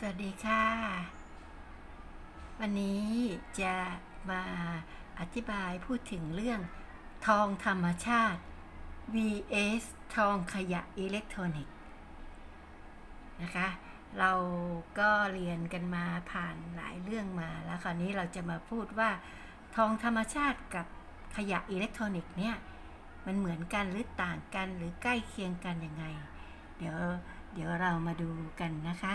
สวัสดีค่ะ วันนี้จะมาอธิบายพูดถึงเรื่องทองธรรมชาติ vs ทองขยะอิเล็กทรอนิกส์นะคะ เราก็เรียนกันมาผ่านหลายเรื่องมาแล้วคราวนี้เราจะมาพูดว่าทองธรรมชาติกับขยะอิเล็กทรอนิกส์เนี่ยมันเหมือนกันหรือต่างกันหรือใกล้เคียงกันยังไง เดี๋ยวเดี๋ยวเรามาดูกันนะคะ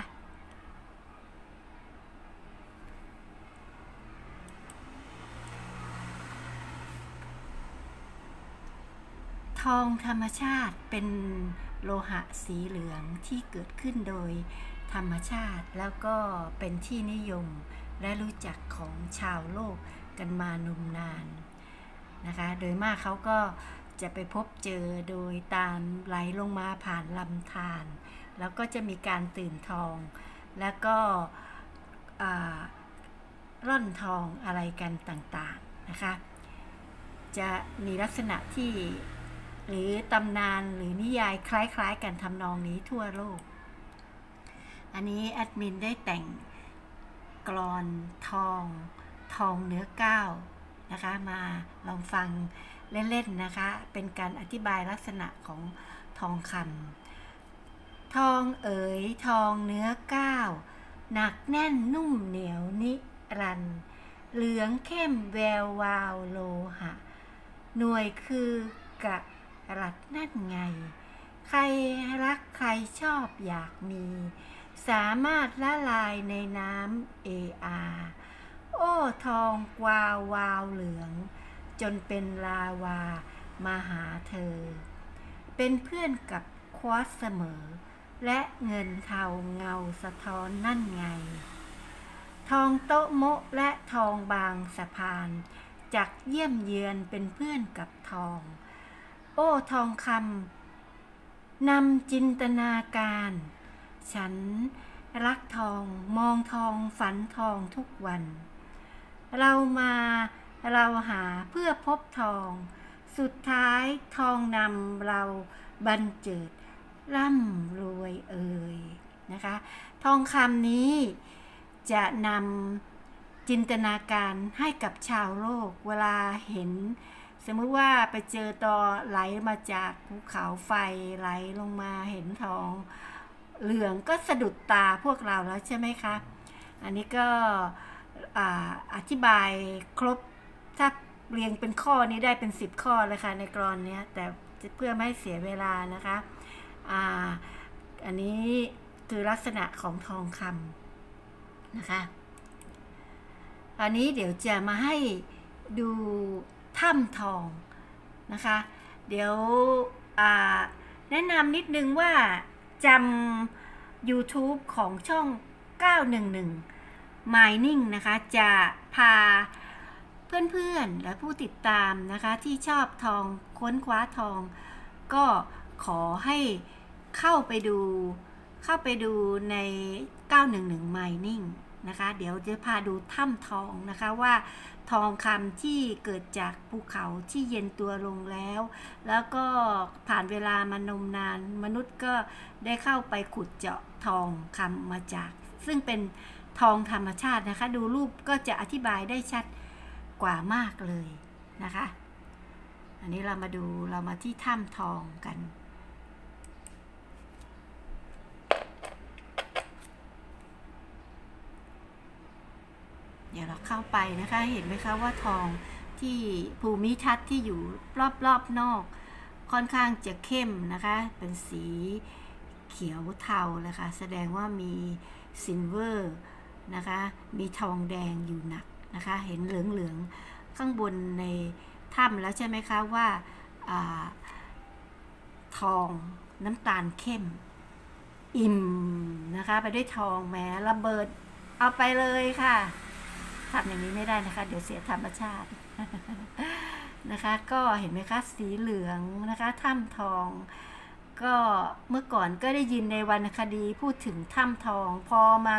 ท องธรรมชาติเป็นโลหะสีเหลืองที่เกิดขึ้นโดยธรรมชาติแล้วก็เป็นที่นิยมและรู้จักของชาวโลกกันมานมนานนะคะ โดยมากเขาก็จะไปพบเจอโดยตามไหลลงมาผ่านลำธารแล้วก็จะมีการตื่นทอง แล้วก็ร่อนทองอะไรกันต่างๆนะคะ จะมีลักษณะที่ หรือตำนานหรือนิยายคล้ายๆ กันทำนองนี้ทั่วโลก อันนี้แอดมินได้แต่งกรอนทองทองเนื้อก้าวนะคะมาลองฟังเล่นๆนะคะ เป็นการอธิบายลักษณะของทองคำทองเอ๋ยทองเนื้อก้าวหนักแน่นนุ่มเหนียวนิรัน เหลืองเข้มแวววาวโลหะ หน่วยคือกะ รัดนั่นไง ใครรักใครชอบอยากมี สามารถละลายในน้ำเออาโอ้ทองกวาววาวเหลือง จนเป็นลาวามาหาเธอ เป็นเพื่อนกับควอสเสมอ และเงินเทาเงาสะท้อนนั่นไง ทองโต๊ะโมะและทองบางสะพานจากเยี่ยมเยือนเป็นเพื่อนกับทอง โอ้ทองคำนำจินตนาการ ฉันรักทองมองทองฝันทองทุกวัน เรามาเราหาเพื่อพบทอง สุดท้ายทองนำเราบันเจิดร่ำรวยเอ่ยนะคะ ทองคำนี้จะนำจินตนาการให้กับชาวโลกเวลาเห็น สมมติว่าไปเจอตอไหลมาจากภูเขาไฟไหลลงมาเห็นทองเหลืองก็สะดุดตาพวกเราแล้วใช่ไหมคะ อันนี้ก็อธิบายครบถ้าเรียงเป็นข้อนี้ได้เป็น 10 ข้อเลยค่ะในกรอนนี้แต่เพื่อไม่ให้เสียเวลานะคะอ่าอันนี้คือลักษณะของทองคำนะคะ อันนี้เดี๋ยวจะมาให้ดู ถ้ำทองนะคะ เดี๋ยวแนะนำนิดนึงว่าจำ YouTube ของช่อง 911 Mining นะคะ จะพาเพื่อนๆ และผู้ติดตามนะคะ ที่ชอบทองค้นคว้าทอง ก็ขอให้เข้าไปดู เข้าไปดูใน 911 Mining นะคะ เดี๋ยวจะพาดูถ้ำทองนะคะว่าทองคำที่เกิดจากภูเขาที่เย็นตัวลงแล้ว แล้วก็ผ่านเวลามานมนาน มนุษย์ก็ได้เข้าไปขุดเจาะทองคำมาจาก ซึ่งเป็นทองธรรมชาตินะคะ ดูรูปก็จะอธิบายได้ชัดกว่ามากเลยนะคะ อันนี้เรามาดูเรามาที่ถ้ำทองกัน เดี๋ยวเราเข้าไปนะคะ เห็นไหมคะว่าทองที่ภูมิทัศน์ที่อยู่รอบๆนอก ค่อนข้างจะเข้มนะคะ เป็นสีเขียวเทาเลยค่ะแสดงว่ามีซิลเวอร์นะคะ มีทองแดงอยู่หนักนะคะ เห็นเหลืองๆข้างบนในถ้ำแล้วใช่ไหมคะว่าอาทองน้ำตาลเข้ม อิ่มนะคะ ไปด้วยทองแหม้ระเบิดเอาไปเลยค่ะ ทำอย่างนี้ไม่ได้นะคะ เดี๋ยวเสียธรรมชาตินะคะ ก็เห็นไหมคะสีเหลืองนะคะถ้ำทอง ก็เมื่อก่อนก็ได้ยินในวรรณคดีพูดถึงถ้ำทอง พอมา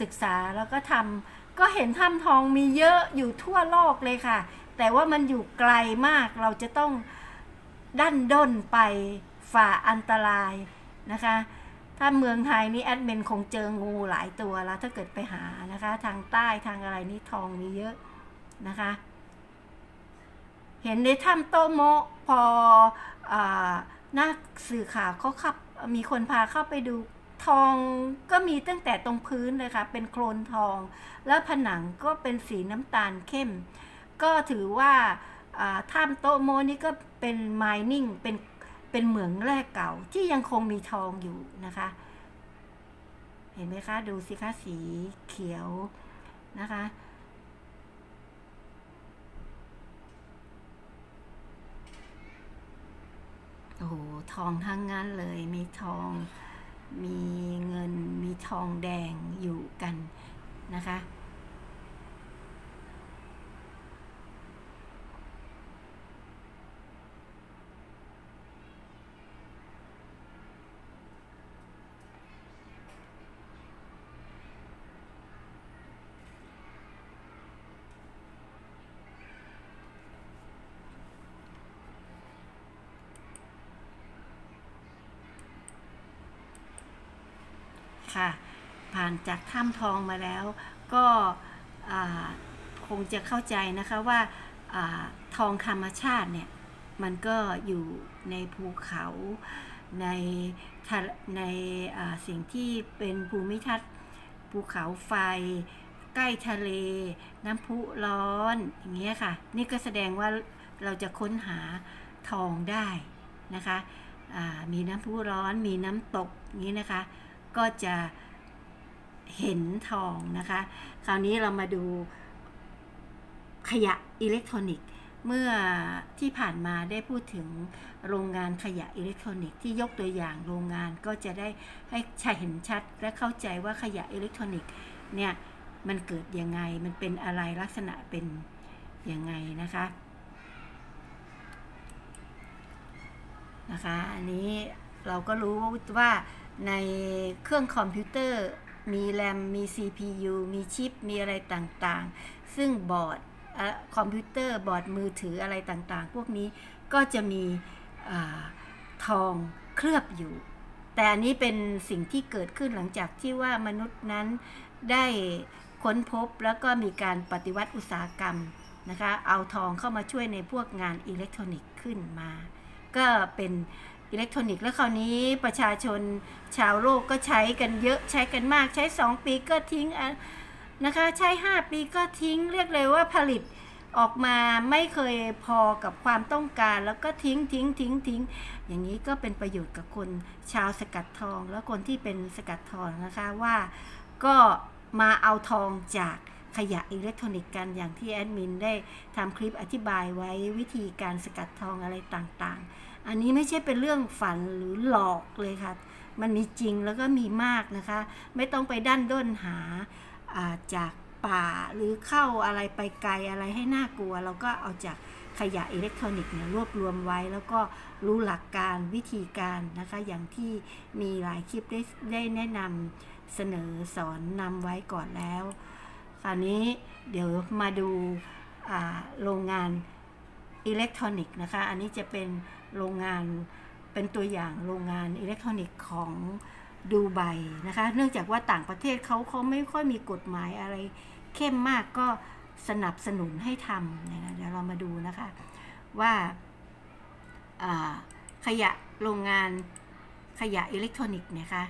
ศึกษาแล้วก็ทำก็เห็นถ้ำทองมีเยอะอยู่ทั่วโลกเลยค่ะ แต่ว่ามันอยู่ไกลมากเราจะต้องดันด้นไปฝ่าอันตรายนะคะ ถ้าเมืองไทยนี่แอดมินคงเจองูหลายตัวแล้ว ถ้าเกิดไปหานะคะ ทางใต้ทางอะไรนี่ทองมีเยอะนะคะ เห็นในถ้ำโตโมพออนักสื่อข่าวเขาขับมีคนพาเข้าไปดูทองก็มีตั้งแต่ตรงพื้นเลยค่ะ เป็นโคลนทอง แล้วผนังก็เป็นสีน้ำตาลเข้ม ก็ถือว่าอ่าถ้ำโตโมนี่ก็เป็น mining เป็น เป็นเหมืองแร่เก่าที่ยังคงมีทองอยู่นะคะ เห็นไหมคะ ดูสิคะสีเขียวนะคะ โอ้โห ทองทั้งนั้นเลย มีทอง มีเงิน มีทองแดงอยู่กันนะคะค่ะ ผ่าน จากถ้ำทองมาแล้ว ก็คงจะเข้าใจนะคะว่าอทองธรรมชาติเนี่ยมันก็อยู่ในภูเขาในในสิ่งที่เป็นภูมิทัศน์ภูเขาไฟ ใกล้ทะเล น้ำพุร้อนอย่างเงี้ยค่ะ นี่ก็แสดงว่าเราจะค้นหาทองได้นะคะมีน้ำพุร้อนมีน้ำตกอย่างนี้นะคะ ก็จะ เห็นทองนะคะ คราวนี้เรามาดูขยะอิเล็กทรอนิกส์ เมื่อที่ผ่านมาได้พูดถึงโรงงานขยะอิเล็กทรอนิกส์ที่ยกตัวอย่างโรงงานก็จะได้ให้ชเห็นชัดและเข้าใจว่าขยะอิเล็กทรอนิกส์เนี่ยมันเกิดยังไง มันเป็นอะไรลักษณะเป็นยังไงนะคะนะคะ อันนี้เราก็รู้ว่าในเครื่องคอมพิวเตอร์ มีแรมมี CPU มีชิป มีอะไรต่างๆ ซึ่งบอร์ดคอมพิวเตอร์บอร์ดมือถืออะไรต่างๆ พวกนี้ก็จะมีอทองเคลือบอยู่ แต่อันนี้เป็นสิ่งที่เกิดขึ้นหลังจากที่ว่ามนุษย์นั้นได้ค้นพบแล้วก็มีการปฏิวัติอุตสาหกรรมนะคะ เอาทองเข้ามาช่วยในพวกงานอิเล็กทรอนิกส์ขึ้นมา ก็เป็น อิเล็กทรอนิกส์แล้วคราวนี้ประชาชนชาวโลกก็ใช้กันเยอะใช้กันมากใช้ 2 ปีก็ทิ้งนะคะใช้ 5 ปีก็ทิ้งเรียกเลยว่าผลิตออกมาไม่เคยพอกับความต้องการ แล้วก็ทิ้งทิ้งทิ้งทิ้ง อย่างนี้ก็เป็นประโยชน์กับคนชาวสกัดทอง แล้วคนที่เป็นสกัดทองนะคะว่าก็มาเอาทองจากขยะอิเล็กทรอนิกส์กันอย่างที่แอดมินได้ทำคลิปอธิบายไว้วิธีการสกัดทองอะไรต่างๆ อันนี้ไม่ใช่เป็นเรื่องฝันหรือหลอกเลยค่ะ มันมีจริงแล้วก็มีมากนะคะ ไม่ต้องไปดั้นด้นหาาจากป่าหรือเข้าอะไรไปไกลอะไรให้น่ากลัว เราก็เอาจากขยะอิเล็กทรอนิกส์เนี่ยรวบรวมไว้ แล้วก็รู้หลักการวิธีการนะคะ อย่างที่มีหลายคลิปได้ได้แนะนำเสนอสอนนำไว้ก่อนแล้วคราวนี้เดี๋ยวมาดูโรงงานอิเล็กทรอนิกส์นะคะ อันนี้จะเป็น โรงงานเป็นตัวอย่างโรงงานอิเล็กทรอนิกส์ของดูไบนะคะ เนื่องจากว่าต่างประเทศเขาเขาไม่ค่อยมีกฎหมายอะไร เข้มมากก็สนับสนุนให้ทำเนี่ยนะเดี๋ยวเรามาดูนะคะว่าอ่าขยะโรงงานขยะอิเล็กทรอนิกส์นะคะ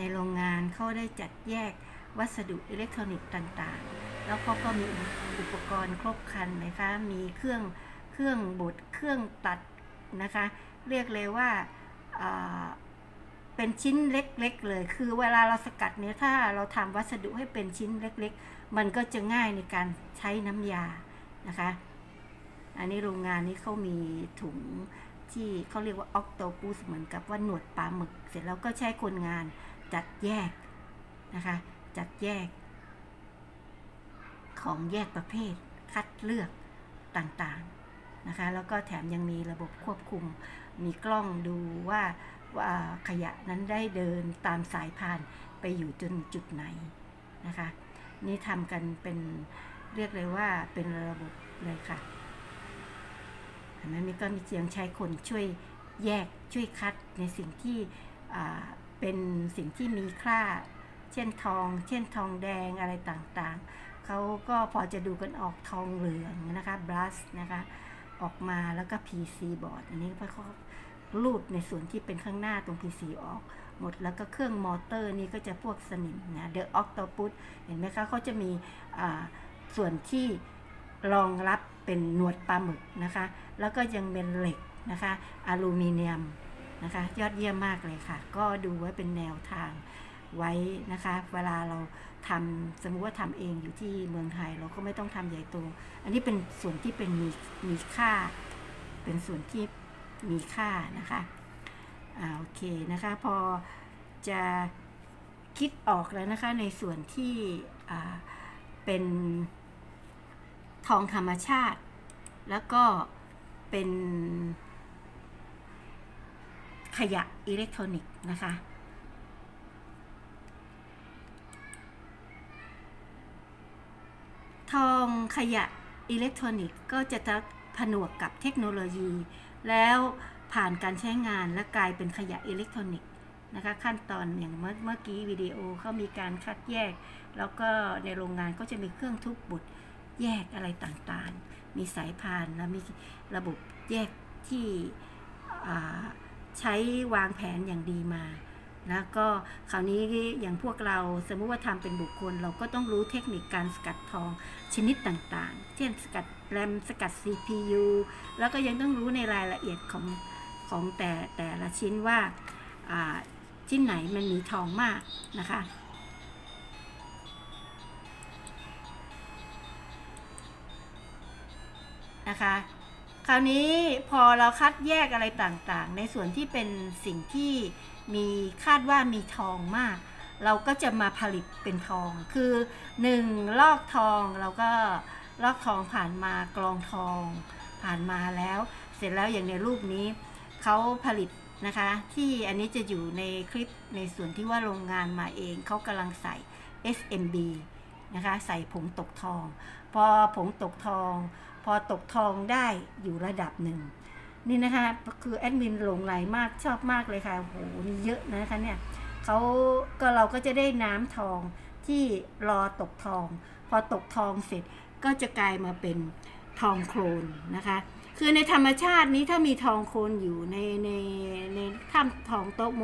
ในโรงงานเขาได้จัดแยกวัสดุอิเล็กทรอนิกส์ต่างๆ แล้วเขาก็มีอุปกรณ์ครบครันนะคะ มีเครื่องเครื่องบดเครื่องตัดนะคะ เรียกเลยว่าอ่าเป็นชิ้นเล็กๆเลย คือเวลาเราสกัดเนี่ยถ้าเราทำวัสดุให้เป็นชิ้นเล็กๆ มันก็จะง่ายในการใช้น้ำยานะคะ อันนี้โรงงานนี้เขามีถุงที่เขาเรียกว่าออกโตปูสเหมือนกับว่าหนวดปลาหมึก เสร็จแล้วก็ใช้คนงาน จัดแยกนะคะจัดแยก ของแยกประเภท คัดเลือกต่างๆนะคะแล้วก็แถมยังมีระบบควบคุม มีกล้องดูว่าว่าขยะนั้นได้เดินตามสายพานไปอยู่จนจุดไหนนะคะนี่ทำกันเป็นเรียกเลยว่าเป็นระบบเลยค่ะเห็นไหมมีก็มีเสียงใช้คนช่วยแยกช่วยคัดในสิ่งที่ เป็นสิ่งที่มีค่า เช่นทอง เช่นทองแดงอะไรต่างๆ เขาก็พอจะดูกันออกทองเหลืองนะคะบลัสนะคะออกมาแล้วก็ PC บอร์ดอันนี้เขาลูดในส่วนที่เป็นข้างหน้าตรง PC ออกหมดแล้วก็เครื่องมอเตอร์นี่ก็จะพวกสนิมนะ The Octopus เห็นไหมคะเขาจะมีส่วนที่รองรับเป็นหนวดปลาหมึกนะคะ แล้วก็ยังเป็นเหล็กนะคะอลูมิเนียม นะคะ ยอดเยี่ยมมากเลยค่ะ ก็ดูไว้เป็นแนวทางไว้นะคะ เวลาเราทำสมมุติว่าทำเองอยู่ที่เมืองไทย เราก็ไม่ต้องทำใหญ่โต อันนี้เป็นส่วนที่เป็นมีมีค่า เป็นส่วนที่มีค่านะคะอ่าโอเคนะคะ พอจะคิดออกแล้วนะคะในส่วนที่อ่าเป็นทองธรรมชาติ แล้วก็เป็น ขยะอิเล็กทรอนิกส์นะคะ ทองขยะอิเล็กทรอนิกส์ก็จะผนวกกับเทคโนโลยี แล้วผ่านการใช้งานและกลายเป็นขยะอิเล็กทรอนิกส์นะคะขั้นตอนอย่างเมื่อเมื่อกี้วิดีโอเขามีการคัดแยก แล้วก็ในโรงงานก็จะมีเครื่องทุบบุตรแยกอะไรต่างๆ มีสายพานและมีระบบแยกที่อ่า ใช้วางแผนอย่างดีมา แล้วก็คราวนี้อย่างพวกเราสมมุติว่าทำเป็นบุคคล เราก็ต้องรู้เทคนิคการสกัดทองชนิดต่างๆ เช่นสกัดแรมสกัด CPU แล้วก็ยังต้องรู้ในรายละเอียดของของแต่แต่ละชิ้นว่าชิ้นไหนมันมีทองมากนะคะนะคะ ราวนี้พอเราคัดแยกอะไรต่างๆ ในส่วนที่เป็นสิ่งที่มีคาดว่ามีทองมาก เราก็จะมาผลิตเป็นทอง คือ 1 ลอกทองเราก็ลอกทองผ่านมากรองทองผ่านมาแล้ว เสร็จแล้วอย่างในรูปนี้เขาผลิตนะคะ ที่อันนี้จะอยู่ในคลิปในส่วนที่ว่าโรงงานมาเองเขากำลังใส่ SMB นะคะ ใส่ผงตกทอง พอผงตกทอง พอตกทองได้อยู่ระดับหนึ่ง นี่นะคะคือแอดมินหลงไหลมากชอบมากเลยค่ะโหนี่เยอะนะคะเนี่ยเขาก็เราก็จะได้น้ำทองที่รอตกทอง พอตกทองเสร็จก็จะกลายมาเป็นทองโคลนนะคะ คือในธรรมชาตินี้ถ้ามีทองโคลนอยู่ในในในถ้ำทองโต๊ะโม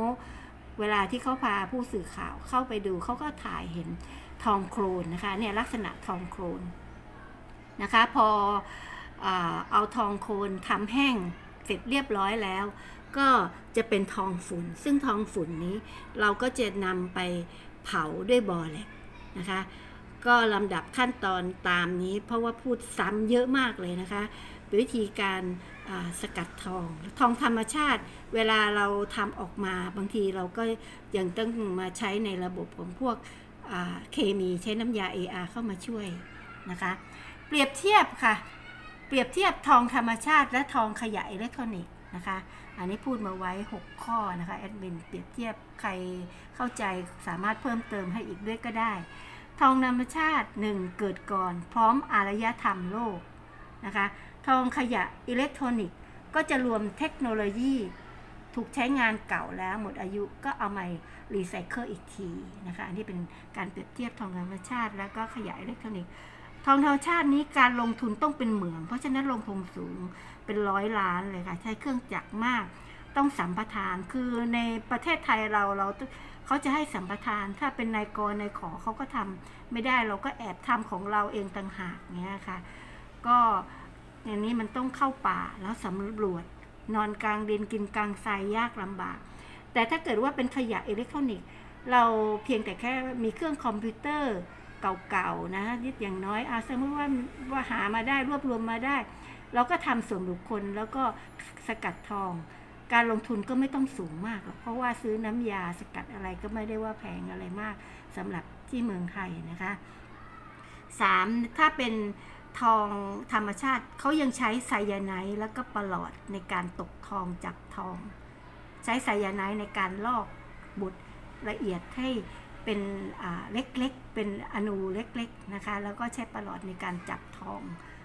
เวลาที่เขาพาผู้สื่อข่าวเข้าไปดูเขาก็ถ่ายเห็นทองโคลนนะคะเนี่ยลักษณะทองโคลน นะคะ พอเอาทองโคนทำแห้งเสร็จเรียบร้อยแล้ว ก็จะเป็นทองฝุ่น ซึ่งทองฝุ่นนี้เราก็จะนำไปเผาด้วยบอแหลกนะคะ ก็ลำดับขั้นตอนตามนี้ เพราะว่าพูดซ้ำเยอะมากเลยนะคะวิธีการสกัดทอง ทองธรรมชาติ เวลาเราทำออกมาบางทีเราก็ยังต้องมาใช้ในระบบของพวกเคมีใช้น้ำยา AR เข้ามาช่วยนะคะ เปรียบเทียบค่ะ เปรียบเทียบทองธรรมชาติ และทองขยะอิเล็กทรอนิกส์นะคะ อันนี้พูดมาไว้ 6 ข้อนะคะแอดมินเปรียบเทียบใครเข้าใจสามารถเพิ่มเติมให้อีกด้วยก็ได้ ทองธรรมชาติ 1 เกิดก่อน พร้อมอารยธรรมโลกนะคะ ทองขยะอิเล็กทรอนิกส์ก็จะรวมเทคโนโลยี ถูกใช้งานเก่าแล้วหมดอายุก็เอามารีไซเคิลอีกทีนะคะ อันนี้เป็นการเปรียบเทียบทองธรรมชาติ แล้วก็ขยะอิเล็กทรอนิกส์ ทองธรรมชาตินี้การลงทุนต้องเป็นเหมือง เพราะฉะนั้นลงทุนสูงเป็นร้อยล้านเลยค่ะ ใช้เครื่องจักรมาก ต้องสัมปทานคือในประเทศไทยเราเราเขาจะให้สัมปทาน ถ้าเป็นนายกรนายขอเขาก็ทำไม่ได้เราก็แอบทำของเราเองต่างหากเนี้ยค่ะ ก็อย่างนี้มันต้องเข้าป่าแล้วสำรวจนอนกลางดินกินกลางทรายยากลำบาก แต่ถ้าเกิดว่าเป็นขยะอิเล็กทรอนิกส์ เราเพียงแต่แค่มีเครื่องคอมพิวเตอร์ เก่าๆนะนิดอย่างน้อยอาสมมติว่าว่าหามาได้รวบรวมมาได้ เราก็ทำส่วนบุคคลแล้วก็สกัดทอง การลงทุนก็ไม่ต้องสูงมาก เพราะว่าซื้อน้ำยาสกัดอะไรก็ไม่ได้ว่าแพงอะไรมากสำหรับที่เมืองไทยนะคะสามถ้าเป็นทองธรรมชาติเขายังใช้ไซยาไนด์แล้วก็ปลอดในการตกทองจับทอง ใช้ไซยาไนด์ในการลอกบุตรละเอียดให้ เป็นเล็กๆ เป็นอนูเล็กๆนะคะ แล้วก็ใช้ประหลอดในการจับทอง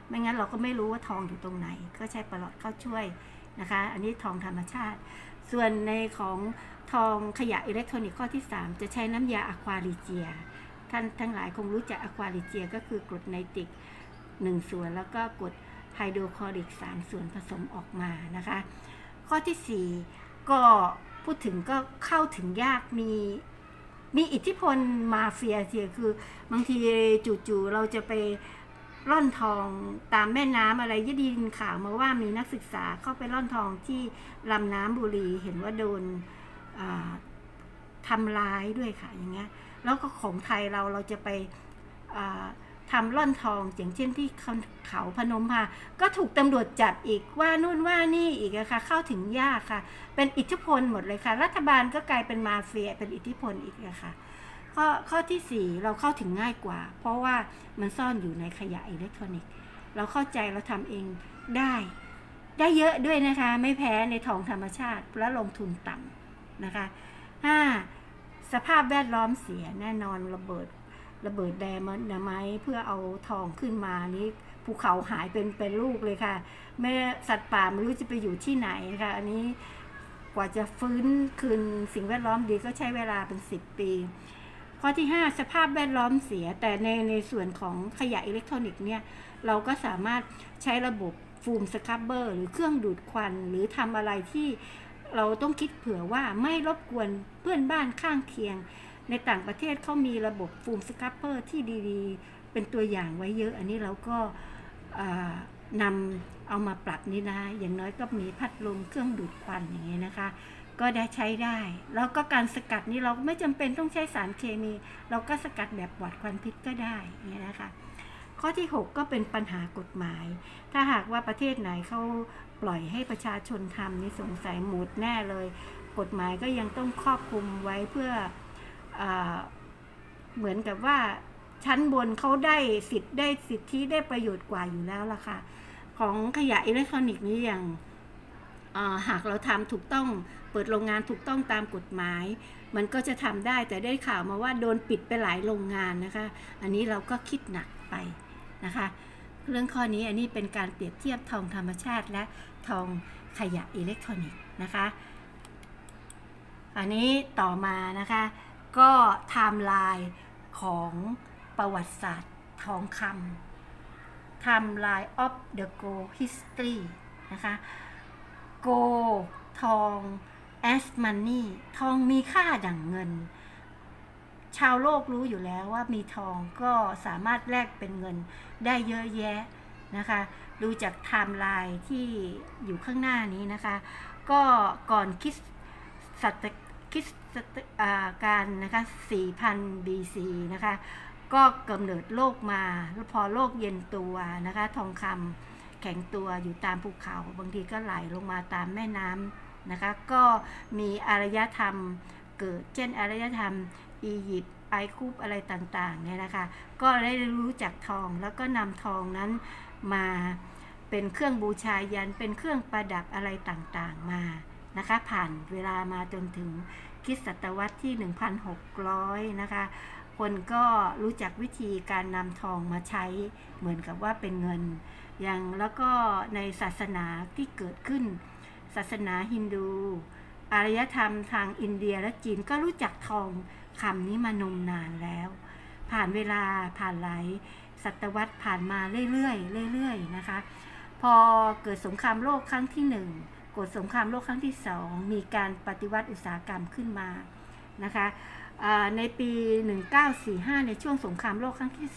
ไม่งั้นเราก็ไม่รู้ว่าทองอยู่ตรงไหน ก็ใช้ประหลอดเข้าช่วยนะคะ อันนี้ทองธรรมชาติ ส่วนในของทองขยะอิเล็กทรอนิกส์ข้อที่ 3 จะใช้น้ำยาอะควาลิเจีย ท่านทั้งหลายคงรู้จักอะควาลิเจียก็คือกรดไนตริก 1 ส่วนแล้วก็กรดไฮโดรคลอริก 3 ส่วนผสมออกมานะคะ ข้อที่ 4 ก็พูดถึงก็เข้าถึงยากมี มีอิทธิพลมาเฟียเสียคือบางทีจู่ๆเราจะไปร่อนทองตามแม่น้ำอะไรยดีนข่าวมาว่ามีนักศึกษาเข้าไปร่อนทองที่ลำน้ำบุรีเห็นว่าโดนทำทำร้ายด้วยค่ะอย่างเงี้ยแล้วก็ของไทยเราเราจะไป ทำร่อนทองอย่างเช่นที่เขาพนมพาก็ถูกตำรวจจับอีกว่านู่นว่านี่อีกอะค่ะเข้าถึงยากค่ะ เป็นอิทธิพลหมดเลยค่ะ รัฐบาลก็กลายเป็นมาเฟียเป็นอิทธิพลอีกอะค่ะข้อข้อที่ 4 เราเข้าถึงง่ายกว่า เพราะว่ามันซ่อนอยู่ในขยะอิเล็กทรอนิกส์เราเข้าใจเราทำเองได้ ได้เยอะด้วยนะคะ ไม่แพ้ในทองธรรมชาติและลงทุนต่ำนะคะ 5. สภาพแวดล้อมเสียแน่นอนระเบิด ระเบิดแดมนนะไหมเพื่อเอาทองขึ้นมานี้ภูเขาหายเป็นเป็นลูกเลยค่ะ แม่สัตว์ป่าไม่รู้จะไปอยู่ที่ไหนนะคะ อันนี้กว่าจะฟื้นคืนสิ่งแวดล้อมดีก็ใช้เวลาเป็น 10 ปี ข้อที่ 5 สภาพแวดล้อมเสีย แต่ในในส่วนของขยะอิเล็กทรอนิกส์เนี่ยเราก็สามารถใช้ระบบฟูมสครับเบอร์หรือเครื่องดูดควัน หรือทำอะไรที่เราต้องคิดเผื่อว่าไม่รบกวนเพื่อนบ้านข้างเคียง ในต่างประเทศเขามีระบบฟูมสครับเปอร์ที่ดีๆ เป็นตัวอย่างไว้เยอะ อันนี้เราก็นำเอามาปรับนี่นะ อย่างน้อยก็มีพัดลมเครื่องดูดควันอย่างเงี้ยนะคะ ก็ได้ใช้ได้ แล้วก็การสกัดนี่เราไม่จำเป็นต้องใช้สารเคมี เราก็สกัดแบบปลอดควันพิษก็ได้เงี้ยนะคะ ข้อที่ 6 ก็เป็นปัญหากฎหมาย ถ้าหากว่าประเทศไหนเขาปล่อยให้ประชาชนทำนี่สงสัยหมดแน่เลย กฎหมายก็ยังต้องครอบคลุมไว้เพื่อ เหมือนกับว่าชั้นบนเขาได้สิทธิ์ได้สิทธิได้ประโยชน์กว่าอยู่แล้วล่ะค่ะ ของขยะอิเล็กทรอนิกส์นี้อย่างาหากเราทำถูกต้องเปิดโรงงานถูกต้องตามกฎหมาย มันก็จะทำได้แต่ได้ข่าวมาว่าโดนปิดไปหลายโรงงานนะคะ อันนี้เราก็คิดหนักไปนะคะ เรื่องข้อนี้อันนี้เป็นการเปรียบเทียบทองธรรมชาติและทองขยะอิเล็กทรอนิกส์นะคะ อันนี้ต่อมานะคะ ก็ไทม์ไลน์ของประวัติศาสตร์ทองคำ Timeline of the Gold History นะคะ Gold ทอง as money ทองมีค่าดั่งเงิน ชาวโลกรู้อยู่แล้วว่ามีทองก็สามารถแลกเป็นเงินได้เยอะแยะนะคะ ดูจากไทม์ไลน์ที่อยู่ข้างหน้านี้นะคะ ก็ก่อนคริสตศต คริสตอ่าการนะคะ 4,000 BC นะคะ ก็กำเนิดโลกมา พอโลกเย็นตัวนะคะ ทองคำแข็งตัวอยู่ตามภูเขา บางทีก็ไหลลงมาตามแม่น้ำนะคะ ก็มีอารยธรรมเกิด เช่นอารยธรรมอียิปต์ไอคุปอะไรต่างๆเนี่ยนะคะ ก็ได้รู้จักทองแล้วก็นำทองนั้นมาเป็นเครื่องบูชายัน เป็นเครื่องประดับอะไรต่างๆมา นะคะ ผ่านเวลามาจนถึงคริสตศตวรรษที่ 1,600 นะคะ คนก็รู้จักวิธีการนำทองมาใช้เหมือนกับว่าเป็นเงิน อย่างแล้วก็ในศาสนาที่เกิดขึ้น ศาสนาฮินดู อารยธรรมทางอินเดียและจีนก็รู้จักทองคำนี้มานมนานแล้ว ผ่านเวลาผ่านหลายศตวรรษผ่านมาเรื่อยๆเรื่อยๆนะคะ พอเกิดสงครามโลกครั้งที่หนึ่ง เกิดสงครามโลกครั้งที่สองมีการปฏิวัติอุตสาหกรรมขึ้นมานะคะในปี 1945 ในช่วงสงครามโลกครั้งที่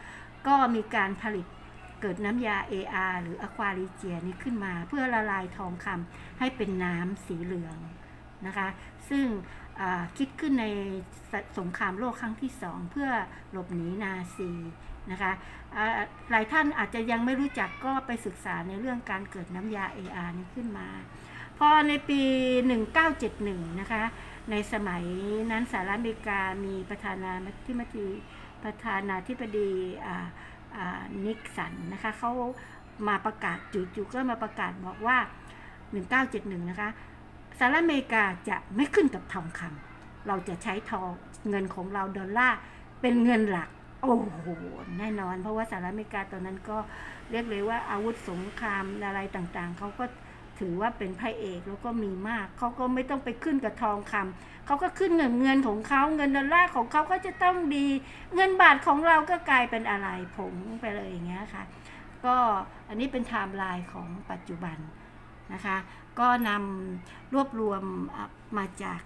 2ก็มีการผลิตเกิดน้ำยา AR หรืออะควาลิเจียนี้ขึ้นมา เพื่อละลายทองคำให้เป็นน้ำสีเหลืองนะคะซึ่งคิดขึ้นในสงครามโลกครั้งที่2เพื่อหลบหนีนาซี นะคะหลายท่านอาจจะยังไม่รู้จักก็ไปศึกษาในเรื่องการเกิดน้ำยา AR นี้ขึ้นมา พอในปี 1971 นะคะ ในสมัยนั้นสหรัฐอเมริกามีประธานาธิบดีประธานาธิบดีอ่าอ่านิกสันนะคะเขามาประกาศจู่ๆก็มาประกาศบอกว่า 1971 นะคะสหรัฐอเมริกาจะไม่ขึ้นกับทองคำเราจะใช้ทองเงินของเราดอลลาร์เป็นเงินหลัก โอ้โหแน่นอน เพราะว่าสหรัฐอเมริกาตอนนั้นก็เรียกเลยว่าอาวุธสงครามอะไรต่างๆ เขาก็ถือว่าเป็นพระเอกแล้วก็มีมาก เขาก็ไม่ต้องไปขึ้นกับทองคำเขาก็ขึ้นเงินเงินของเขาเงินดอลลาร์ของเขาก็จะต้องดี เงินบาทของเราก็กลายเป็นอะไรผงไปเลยอย่างเงี้ยค่ะ ก็อันนี้เป็นไทม์ไลน์ของปัจจุบันนะคะ ก็นำรวบรวมมาจาก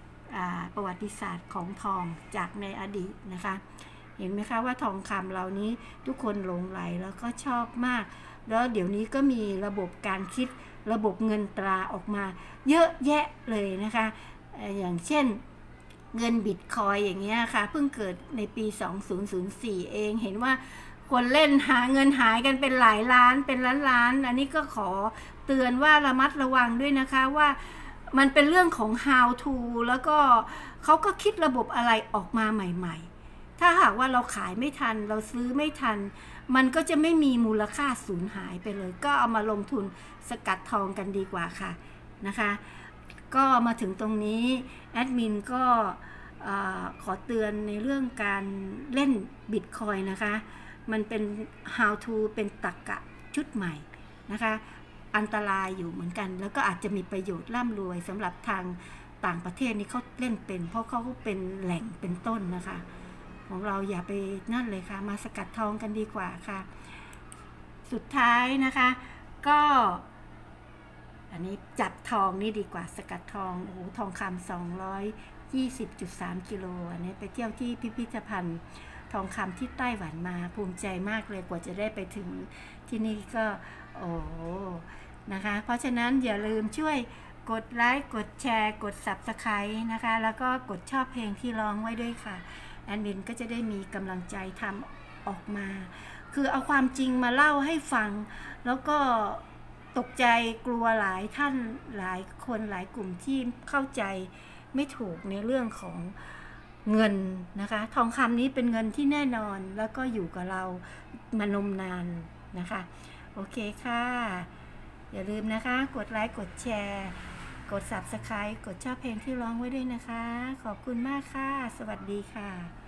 ประวัติศาสตร์ของทองจากในอดีตนะคะ เห็นไหมคะว่าทองคำเหล่านี้ทุกคนหลงไหลแล้วก็ชอบมาก แล้วเดี๋ยวนี้ก็มีระบบการคิดระบบเงินตราออกมา เยอะแยะเลยนะคะ อย่างเช่นเงินบิตคอยอย่างเงี้ยค่ะ เพิ่งเกิดในปี 2004 เองเห็นว่าคนเล่นหาเงินหายกันเป็นหลายล้านเป็นล้านล้าน อันนี้ก็ขอเตือนว่าระมัดระวังด้วยนะคะว่ามันเป็นเรื่องของ how to แล้วก็เขาก็คิดระบบอะไรออกมาใหม่ ๆ ถ้าหากว่าเราขายไม่ทัน เราซื้อไม่ทัน มันก็จะไม่มีมูลค่าสูญหายไปเลย ก็เอามาลงทุนสกัดทองกันดีกว่าค่ะนะคะ ก็มาถึงตรงนี้แอดมินก็ขอเตือนในเรื่องการเล่นบิตคอยนะคะ มันเป็น how to เป็นตรกกะชุดใหม่นะคะ อันตรายอยู่เหมือนกัน แล้วก็อาจจะมีประโยชน์ร่ำรวยสำหรับทางต่างประเทศนี่เขาเล่นเป็น เพราะเขาเป็นแหล่งเป็นต้นนะคะ ของเราอย่าไปนั่นเลยค่ะ มาสกัดทองกันดีกว่าค่ะ สุดท้ายนะคะ ก็ อันนี้จับทองนี่ดีกว่าสกัดทองโอ้โหทองคำสองร้อยยี่สิบจุดสามกิโลอันนี้ไปเที่ยวที่พิพิธภัณฑ์ทองคำที่ไต้หวันมาภูมิใจมากเลยกว่าจะได้ไปถึงที่นี่ก็ โอ้นะคะ เพราะฉะนั้นอย่าลืมช่วยกดไลค์ กดแชร์ กด Subscribe นะคะ แล้วก็กดชอบเพลงที่ร้องไว้ด้วยค่ะ แอนมินก็จะได้มีกำลังใจทำออกมา คือเอาความจริงมาเล่าให้ฟัง แล้วก็ตกใจกลัวหลายท่านหลายคนหลายกลุ่มที่เข้าใจไม่ถูกในเรื่องของเงินนะคะ ทองคำนี้เป็นเงินที่แน่นอนแล้วก็อยู่กับเรามานมนานนะคะ โอเคค่ะ อย่าลืมนะคะ กดไลค์กดแชร์ กด Subscribe กดชอบเพลงที่ร้องไว้ด้วยนะคะ ขอบคุณมากค่ะ สวัสดีค่ะ